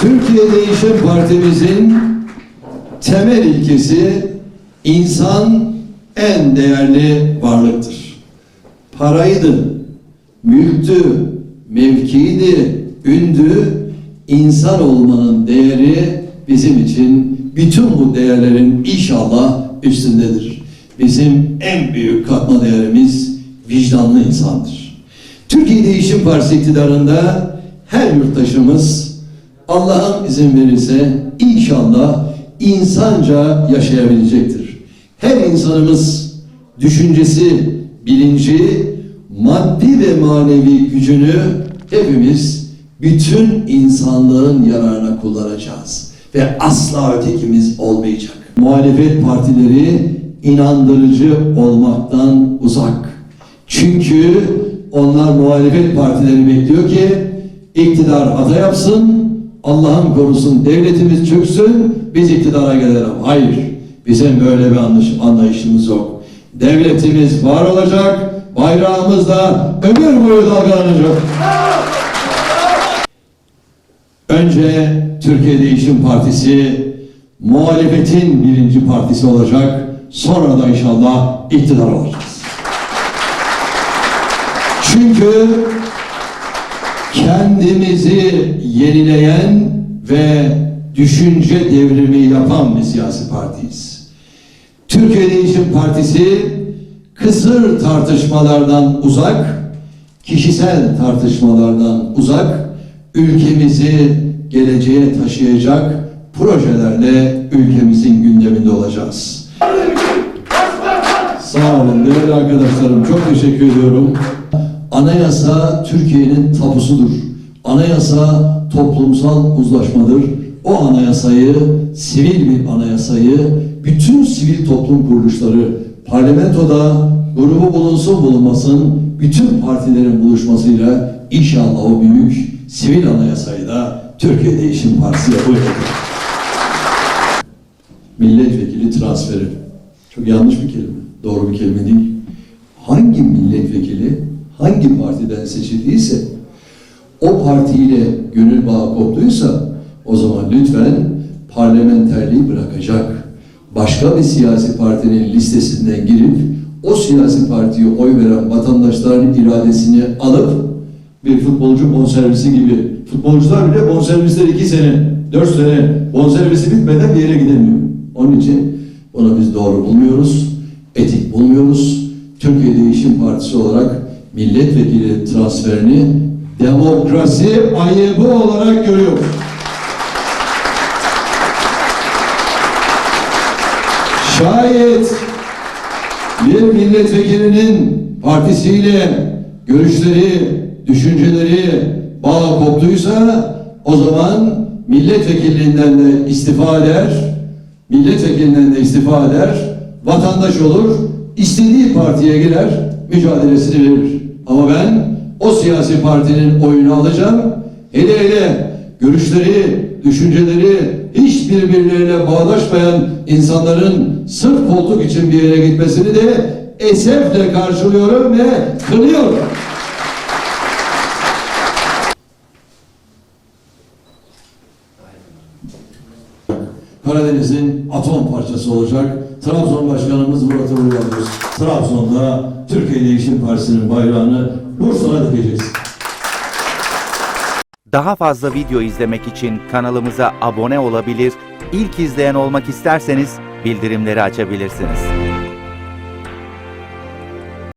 Türkiye Değişim Partimizin temel ilkesi insan en değerli varlıktır. Paraydı, mülktü, mevkiydi, ündü, insan olmanın değeri bizim için bütün bu değerlerin inşallah üstündedir. Bizim en büyük katma değerimiz vicdanlı insandır. Türkiye Değişim Partisi iktidarında her yurttaşımız Allah'ın izin verirse inşallah insanca yaşayabilecektir. Her insanımız düşüncesi, bilinci, maddi ve manevi gücünü hepimiz bütün insanlığın yararına kullanacağız. Ve asla ötekimiz olmayacak. Muhalefet partileri inandırıcı olmaktan uzak. Çünkü onlar muhalefet partileri bekliyor ki iktidar hata yapsın, Allah'ın korusun devletimiz çöksün, biz iktidara gelelim. Hayır, bizim böyle bir anlayış- anlayışımız yok. Devletimiz var olacak, bayrağımız da ömür boyu dalgalanacak. Önce Türkiye Değişim Partisi muhalefetin birinci partisi olacak. Sonra da inşallah iktidar olacağız. Çünkü kendimizi yenileyen ve düşünce devrimi yapan bir siyasi partiyiz. Türkiye Değişim Partisi kısır tartışmalardan uzak, kişisel tartışmalardan uzak, ülkemizi geleceğe taşıyacak projelerle ülkemizin gündeminde olacağız. Sağ olun değerli arkadaşlarım. Çok teşekkür ediyorum. Anayasa Türkiye'nin tapusudur. Anayasa toplumsal uzlaşmadır. O anayasayı, sivil bir anayasayı bütün sivil toplum kuruluşları parlamentoda grubu bulunsun bulunmasın bütün partilerin buluşmasıyla inşallah o büyük sivil anayasayı da Türkiye Değişim Partisi yapacak. Milletvekili transferi. Çok yanlış bir kelime. Doğru bir kelime değil. Hangi milletvekili hangi partiden seçildiyse o partiyle gönül bağı koptuysa o zaman lütfen parlamenterliği bırakacak. Başka bir siyasi partinin listesinden girip o siyasi partiye oy veren vatandaşların iradesini alıp bir futbolcu bonservisi gibi futbolcular bile bonservisler iki sene, dört sene bonservisi bitmeden bir yere gidemiyor. Onun için bunu biz doğru bulmuyoruz, etik bulmuyoruz. Türkiye Değişim Partisi olarak milletvekili transferini demokrasi ayıbı olarak görüyoruz. Şayet bir milletvekilinin partisiyle görüşleri, düşünceleri bağ koptuysa o zaman milletvekilliğinden de istifa eder, milletvekilinden de istifa eder, vatandaş olur, istediği partiye girer, mücadelesini verir. Ama ben o siyasi partinin oyunu alacağım, hele hele görüşleri, düşünceleri hiç birbirleriyle bağdaşmayan insanların sırf koltuk için bir yere gitmesini de esefle karşılıyorum ve kınıyorum. Karadeniz'in atom parçası olacak. Trabzon Başkanımız Murat Uğurluyoruz. Trabzon'da Türkiye Değişim Partisi'nin bayrağını Bursa'na dikeceğiz. Daha fazla video izlemek için kanalımıza abone olabilir, ilk izleyen olmak isterseniz bildirimleri açabilirsiniz.